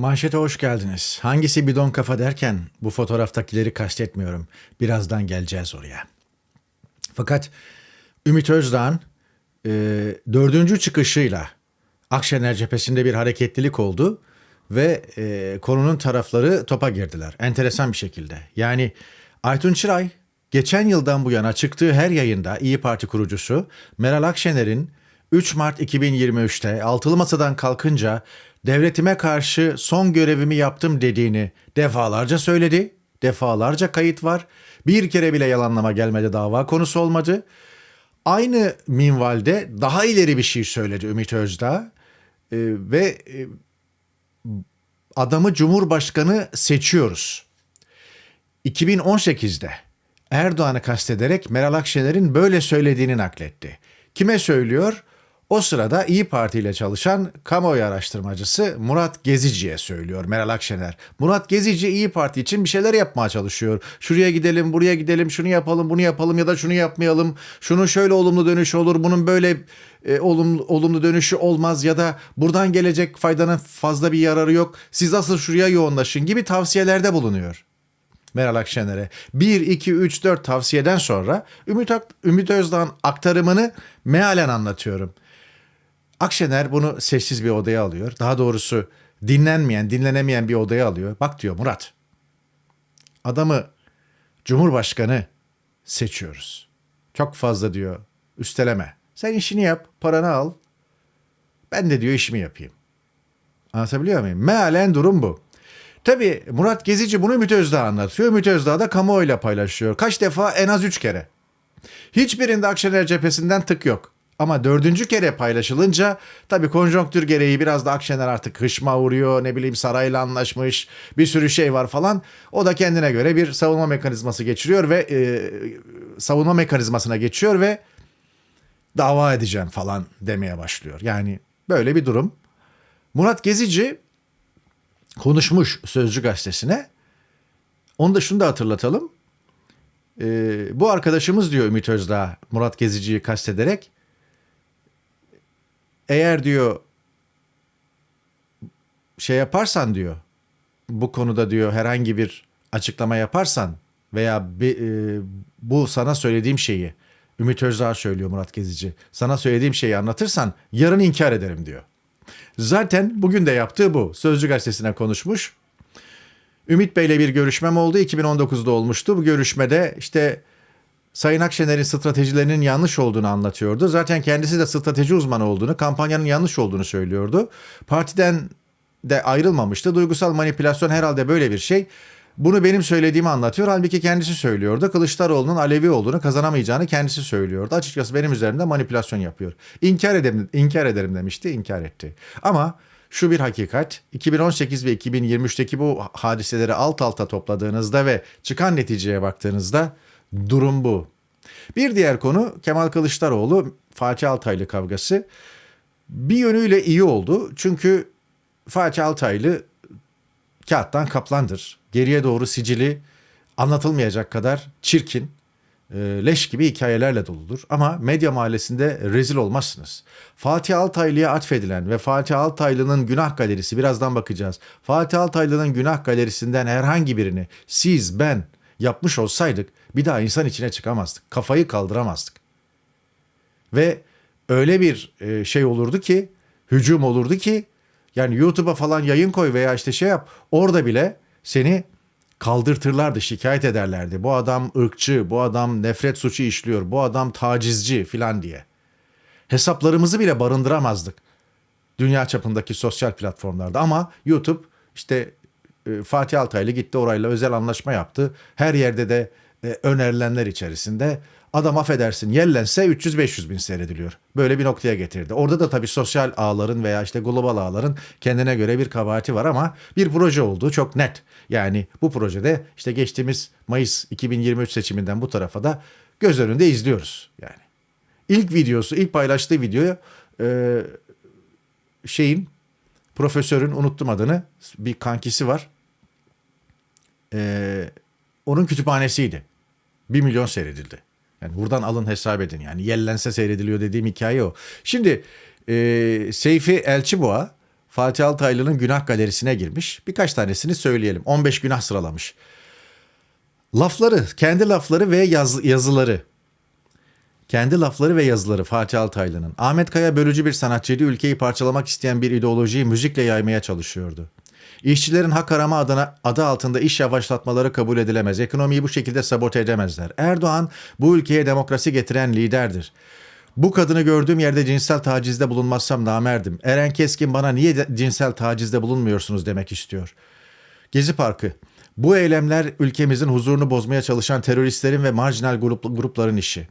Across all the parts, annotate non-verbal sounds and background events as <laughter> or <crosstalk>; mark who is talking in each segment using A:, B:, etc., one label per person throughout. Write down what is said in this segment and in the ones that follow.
A: Manşete hoş geldiniz. Hangisi bidon kafa derken bu fotoğraftakileri kastetmiyorum. Birazdan geleceğiz oraya. Fakat Ümit Özdağ'ın e, dördüncü çıkışıyla Akşener cephesinde bir hareketlilik oldu ve e, konunun tarafları topa girdiler. Enteresan bir şekilde. Yani Aytun Çıray geçen yıldan bu yana çıktığı her yayında İyi Parti kurucusu Meral Akşener'in 3 Mart 2023'te altılı masadan kalkınca devletime karşı son görevimi yaptım dediğini defalarca söyledi. Defalarca kayıt var. Bir kere bile yalanlama gelmedi dava konusu olmadı. Aynı minvalde daha ileri bir şey söyledi Ümit Özdağ. Ee, ve e, adamı Cumhurbaşkanı seçiyoruz. 2018'de Erdoğan'ı kastederek Meral Akşener'in böyle söylediğini nakletti. Kime söylüyor? O sırada İyi Parti ile çalışan kamuoyu araştırmacısı Murat Gezici'ye söylüyor Meral Akşener. Murat Gezici İyi Parti için bir şeyler yapmaya çalışıyor. Şuraya gidelim, buraya gidelim, şunu yapalım, bunu yapalım ya da şunu yapmayalım. Şunun şöyle olumlu dönüşü olur, bunun böyle e, olumlu, olumlu dönüşü olmaz ya da buradan gelecek faydanın fazla bir yararı yok. Siz asıl şuraya yoğunlaşın gibi tavsiyelerde bulunuyor. Meral Akşener'e. 1, 2, 3, 4 tavsiyeden sonra Ümit, Ümit Özdağ'ın aktarımını mealen anlatıyorum. Akşener bunu sessiz bir odaya alıyor. Daha doğrusu dinlenmeyen, dinlenemeyen bir odaya alıyor. Bak diyor Murat. Adamı Cumhurbaşkanı seçiyoruz. Çok fazla diyor üsteleme. Sen işini yap, paranı al. Ben de diyor işimi yapayım. Anlatabiliyor muyum? Mealen durum bu. Tabii Murat Gezici bunu Ümit Özdağ anlatıyor. Ümit Özdağ da kamuoyuyla paylaşıyor. Kaç defa? En az üç kere. Hiçbirinde Akşener cephesinden tık yok. Ama dördüncü kere paylaşılınca tabii konjonktür gereği biraz da Akşener artık hışma vuruyor ne bileyim sarayla anlaşmış bir sürü şey var falan. O da kendine göre bir savunma mekanizması geçiriyor ve e, savunma mekanizmasına geçiyor ve dava edeceğim falan demeye başlıyor. Yani böyle bir durum. Murat Gezici konuşmuş Sözcü gazetesine. Onu da şunu da hatırlatalım. Ee, bu arkadaşımız diyor Ümit Özdağ Murat Gezici'yi kastederek eğer diyor şey yaparsan diyor bu konuda diyor herhangi bir açıklama yaparsan veya bir, e, bu sana söylediğim şeyi Ümit Özdağ söylüyor Murat Gezici. Sana söylediğim şeyi anlatırsan yarın inkar ederim diyor. Zaten bugün de yaptığı bu. Sözcü gazetesine konuşmuş. Ümit Bey'le bir görüşmem oldu. 2019'da olmuştu. Bu görüşmede işte Sayın Akşener'in stratejilerinin yanlış olduğunu anlatıyordu. Zaten kendisi de strateji uzmanı olduğunu, kampanyanın yanlış olduğunu söylüyordu. Partiden de ayrılmamıştı. Duygusal manipülasyon herhalde böyle bir şey. Bunu benim söylediğimi anlatıyor. Halbuki kendisi söylüyordu. Kılıçdaroğlu'nun Alevi olduğunu kazanamayacağını kendisi söylüyordu. Açıkçası benim üzerimde manipülasyon yapıyor. İnkar ederim, inkar ederim demişti, inkar etti. Ama şu bir hakikat 2018 ve 2023'teki bu hadiseleri alt alta topladığınızda ve çıkan neticeye baktığınızda durum bu. Bir diğer konu Kemal Kılıçdaroğlu Fatih Altaylı kavgası. Bir yönüyle iyi oldu. Çünkü Fatih Altaylı kağıttan kaplandır. Geriye doğru sicili anlatılmayacak kadar çirkin, e, leş gibi hikayelerle doludur. Ama medya mahallesinde rezil olmazsınız. Fatih Altaylı'ya atfedilen ve Fatih Altaylı'nın günah galerisi birazdan bakacağız. Fatih Altaylı'nın günah galerisinden herhangi birini siz ben yapmış olsaydık bir daha insan içine çıkamazdık. Kafayı kaldıramazdık. Ve öyle bir e, şey olurdu ki, hücum olurdu ki yani YouTube'a falan yayın koy veya işte şey yap. Orada bile seni kaldırtırlardı, şikayet ederlerdi. Bu adam ırkçı, bu adam nefret suçu işliyor, bu adam tacizci filan diye. Hesaplarımızı bile barındıramazdık dünya çapındaki sosyal platformlarda. Ama YouTube işte e, Fatih Altaylı gitti orayla özel anlaşma yaptı. Her yerde de e, önerilenler içerisinde adam affedersin yellense 300-500 bin seyrediliyor. Böyle bir noktaya getirdi. Orada da tabii sosyal ağların veya işte global ağların kendine göre bir kabahati var ama bir proje olduğu çok net. Yani bu projede işte geçtiğimiz Mayıs 2023 seçiminden bu tarafa da göz önünde izliyoruz yani. İlk videosu, ilk paylaştığı videoyu e, şeyin profesörün unuttum adını bir kankisi var. Ee, onun kütüphanesiydi. Bir milyon seyredildi. Yani buradan alın hesap edin. Yani yellense seyrediliyor dediğim hikaye o. Şimdi e, Seyfi Elçiboğa Fatih Altaylı'nın günah galerisine girmiş. Birkaç tanesini söyleyelim. 15 günah sıralamış. Lafları, kendi lafları ve yaz- yazıları. Kendi lafları ve yazıları Fatih Altaylı'nın. Ahmet Kaya bölücü bir sanatçıydı. Ülkeyi parçalamak isteyen bir ideolojiyi müzikle yaymaya çalışıyordu. İşçilerin hak arama adına adı altında iş yavaşlatmaları kabul edilemez. Ekonomiyi bu şekilde sabote edemezler. Erdoğan bu ülkeye demokrasi getiren liderdir. Bu kadını gördüğüm yerde cinsel tacizde bulunmazsam namerdim. Eren Keskin bana niye de- cinsel tacizde bulunmuyorsunuz demek istiyor. Gezi Parkı. Bu eylemler ülkemizin huzurunu bozmaya çalışan teröristlerin ve marjinal grup, grupların işi.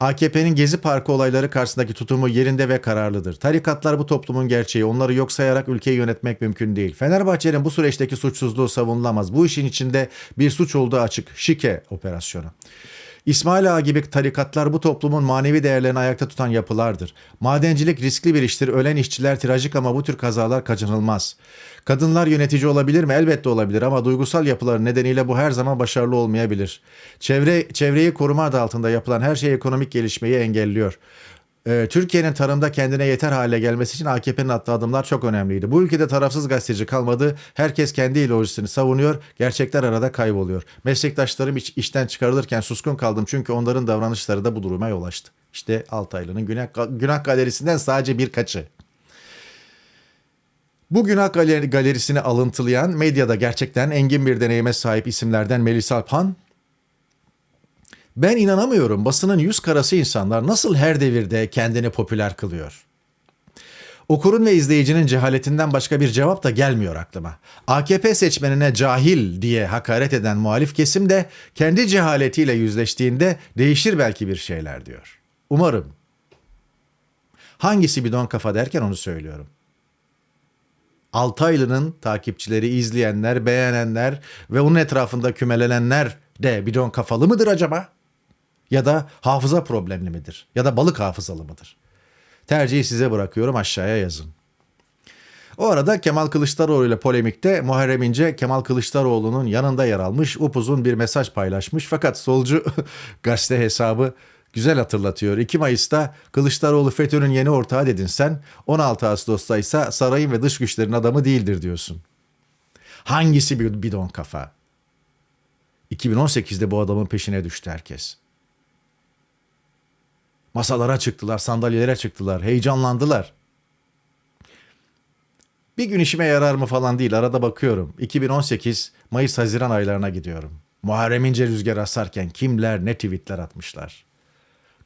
A: AKP'nin Gezi Parkı olayları karşısındaki tutumu yerinde ve kararlıdır. Tarikatlar bu toplumun gerçeği. Onları yok sayarak ülkeyi yönetmek mümkün değil. Fenerbahçe'nin bu süreçteki suçsuzluğu savunulamaz. Bu işin içinde bir suç olduğu açık. Şike operasyonu. İsmail Ağa gibi tarikatlar bu toplumun manevi değerlerini ayakta tutan yapılardır. Madencilik riskli bir iştir. Ölen işçiler trajik ama bu tür kazalar kaçınılmaz. Kadınlar yönetici olabilir mi? Elbette olabilir ama duygusal yapıları nedeniyle bu her zaman başarılı olmayabilir. Çevre çevreyi koruma adı altında yapılan her şey ekonomik gelişmeyi engelliyor. Ee, Türkiye'nin tarımda kendine yeter hale gelmesi için AKP'nin attığı adımlar çok önemliydi. Bu ülkede tarafsız gazeteci kalmadı. Herkes kendi ideolojisini savunuyor. Gerçekler arada kayboluyor. Meslektaşlarım iş- işten çıkarılırken suskun kaldım çünkü onların davranışları da bu duruma yol açtı. İşte Altaylı'nın günah, günah galerisinden sadece birkaçı. Bu günah galeri- galerisini alıntılayan medyada gerçekten engin bir deneyime sahip isimlerden Melis Alpan, ben inanamıyorum basının yüz karası insanlar nasıl her devirde kendini popüler kılıyor. Okurun ve izleyicinin cehaletinden başka bir cevap da gelmiyor aklıma. AKP seçmenine cahil diye hakaret eden muhalif kesim de kendi cehaletiyle yüzleştiğinde değişir belki bir şeyler diyor. Umarım. Hangisi bidon kafa derken onu söylüyorum. Altaylı'nın takipçileri, izleyenler, beğenenler ve onun etrafında kümelenenler de bidon kafalı mıdır acaba? Ya da hafıza problemli midir? Ya da balık hafızalı mıdır? Tercihi size bırakıyorum aşağıya yazın. O arada Kemal Kılıçdaroğlu ile polemikte Muharrem İnce Kemal Kılıçdaroğlu'nun yanında yer almış upuzun bir mesaj paylaşmış fakat solcu <laughs> gazete hesabı güzel hatırlatıyor. 2 Mayıs'ta Kılıçdaroğlu FETÖ'nün yeni ortağı dedin sen 16 Ağustos'ta ise sarayın ve dış güçlerin adamı değildir diyorsun. Hangisi bir bidon kafa? 2018'de bu adamın peşine düştü herkes. Masalara çıktılar, sandalyelere çıktılar, heyecanlandılar. Bir gün işime yarar mı falan değil. Arada bakıyorum. 2018 Mayıs-Haziran aylarına gidiyorum. Muharrem İnce rüzgar asarken kimler ne tweetler atmışlar.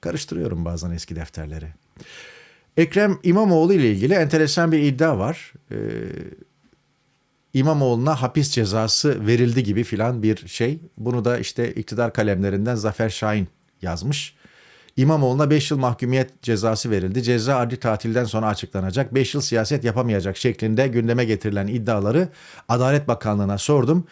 A: Karıştırıyorum bazen eski defterleri. Ekrem İmamoğlu ile ilgili enteresan bir iddia var. Ee, İmamoğlu'na hapis cezası verildi gibi filan bir şey. Bunu da işte iktidar kalemlerinden Zafer Şahin yazmış. İmamoğlu'na 5 yıl mahkumiyet cezası verildi. Ceza adli tatilden sonra açıklanacak. 5 yıl siyaset yapamayacak şeklinde gündeme getirilen iddiaları Adalet Bakanlığı'na sordum.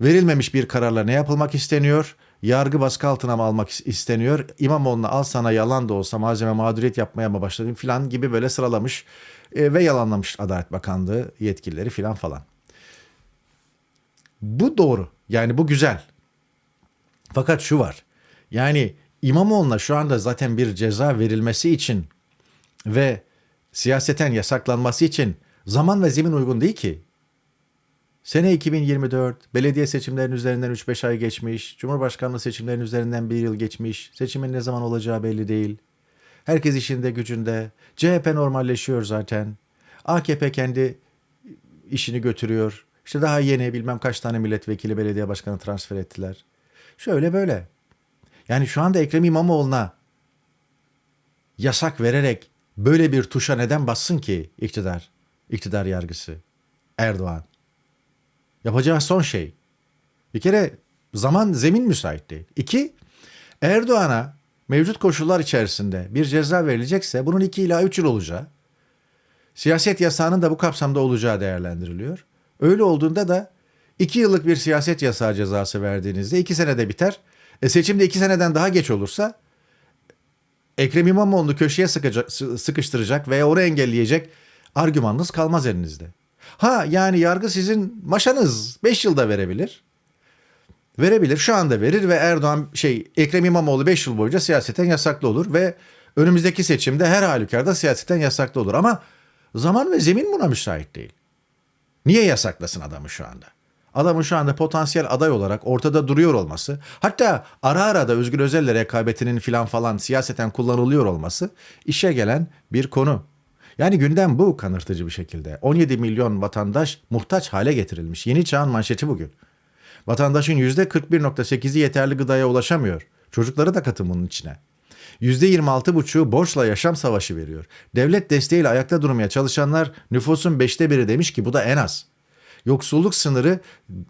A: Verilmemiş bir kararla ne yapılmak isteniyor? Yargı baskı altına mı almak isteniyor? İmamoğlu'na al sana yalan da olsa malzeme mağduriyet yapmaya mı başladın filan gibi böyle sıralamış e, ve yalanlamış Adalet Bakanlığı yetkilileri filan falan. Bu doğru. Yani bu güzel. Fakat şu var. Yani İmamoğlu'na şu anda zaten bir ceza verilmesi için ve siyaseten yasaklanması için zaman ve zemin uygun değil ki. Sene 2024, belediye seçimlerinin üzerinden 3-5 ay geçmiş, Cumhurbaşkanlığı seçimlerinin üzerinden 1 yıl geçmiş, seçimin ne zaman olacağı belli değil. Herkes işinde gücünde, CHP normalleşiyor zaten, AKP kendi işini götürüyor. İşte daha yeni bilmem kaç tane milletvekili belediye başkanı transfer ettiler. Şöyle böyle. Yani şu anda Ekrem İmamoğlu'na yasak vererek böyle bir tuşa neden bassın ki iktidar, iktidar yargısı, Erdoğan? Yapacağı son şey. Bir kere zaman zemin müsait değil. İki, Erdoğan'a mevcut koşullar içerisinde bir ceza verilecekse bunun iki ila üç yıl olacağı, siyaset yasağının da bu kapsamda olacağı değerlendiriliyor. Öyle olduğunda da iki yıllık bir siyaset yasağı cezası verdiğinizde iki senede biter. E seçimde iki seneden daha geç olursa Ekrem İmamoğlu'nu köşeye sıkacak, sı- sıkıştıracak veya onu engelleyecek argümanınız kalmaz elinizde. Ha yani yargı sizin maşanız 5 yılda verebilir. Verebilir. Şu anda verir ve Erdoğan şey Ekrem İmamoğlu 5 yıl boyunca siyaseten yasaklı olur ve önümüzdeki seçimde her halükarda siyaseten yasaklı olur. Ama Zaman ve zemin buna müsait değil. Niye yasaklasın adamı şu anda? Adamın şu anda potansiyel aday olarak ortada duruyor olması, hatta ara ara da Özgür Özel'le rekabetinin filan falan siyaseten kullanılıyor olması işe gelen bir konu. Yani gündem bu kanırtıcı bir şekilde. 17 milyon vatandaş muhtaç hale getirilmiş. Yeni çağın manşeti bugün. Vatandaşın %41.8'i yeterli gıdaya ulaşamıyor. Çocukları da katın bunun içine. %26,5'u borçla yaşam savaşı veriyor. Devlet desteğiyle ayakta durmaya çalışanlar nüfusun beşte biri demiş ki bu da en az. Yoksulluk sınırı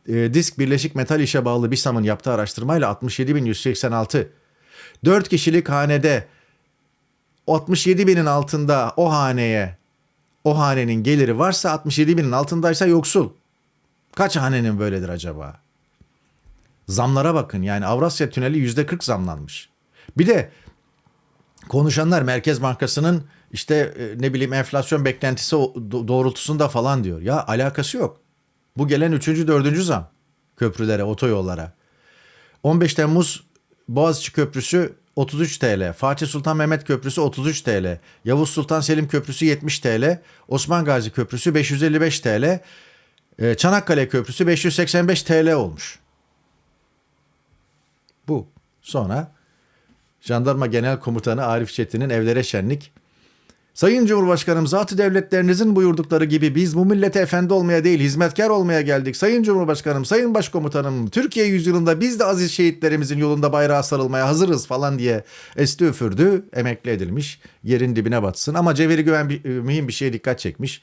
A: e, Disk Birleşik Metal İşe bağlı BİSAM'ın yaptığı araştırmayla 67.186. 4 kişilik hanede 67 binin altında o haneye o hanenin geliri varsa 67 binin altındaysa yoksul. Kaç hanenin böyledir acaba? Zamlara bakın yani Avrasya Tüneli yüzde 40 zamlanmış. Bir de konuşanlar Merkez Bankası'nın işte e, ne bileyim enflasyon beklentisi doğrultusunda falan diyor. Ya alakası yok. Bu gelen üçüncü, dördüncü zam köprülere, otoyollara. 15 Temmuz Boğaziçi Köprüsü 33 TL, Fatih Sultan Mehmet Köprüsü 33 TL, Yavuz Sultan Selim Köprüsü 70 TL, Osman Gazi Köprüsü 555 TL, e, Çanakkale Köprüsü 585 TL olmuş. Bu. Sonra Jandarma Genel Komutanı Arif Çetin'in evlere şenlik. Sayın Cumhurbaşkanım zatı devletlerinizin buyurdukları gibi biz bu millete efendi olmaya değil hizmetkar olmaya geldik. Sayın Cumhurbaşkanım, Sayın Başkomutanım Türkiye yüzyılında biz de aziz şehitlerimizin yolunda bayrağa sarılmaya hazırız falan diye esti üfürdü. Emekli edilmiş. Yerin dibine batsın. Ama Cevheri Güven bir, mühim bir şeye dikkat çekmiş.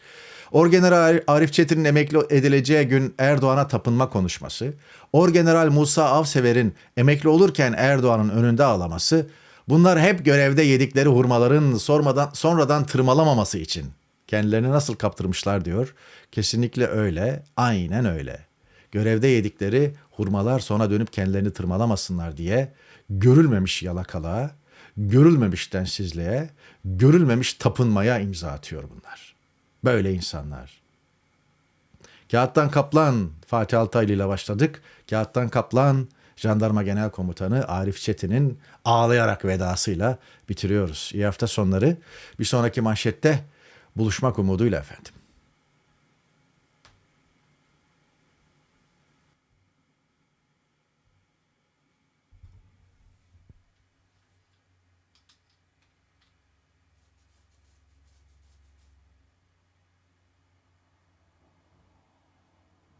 A: Orgeneral Arif Çetin'in emekli edileceği gün Erdoğan'a tapınma konuşması, Orgeneral Musa Avsever'in emekli olurken Erdoğan'ın önünde ağlaması, bunlar hep görevde yedikleri hurmaların sormadan sonradan tırmalamaması için. Kendilerini nasıl kaptırmışlar diyor. Kesinlikle öyle, aynen öyle. Görevde yedikleri hurmalar sonra dönüp kendilerini tırmalamasınlar diye görülmemiş yalakalığa, görülmemiş densizliğe, görülmemiş tapınmaya imza atıyor bunlar. Böyle insanlar. Kağıttan Kaplan Fatih Altaylı ile başladık. Kağıttan Kaplan Jandarma Genel Komutanı Arif Çetin'in ağlayarak vedasıyla bitiriyoruz. İyi hafta sonları. Bir sonraki manşette buluşmak umuduyla efendim.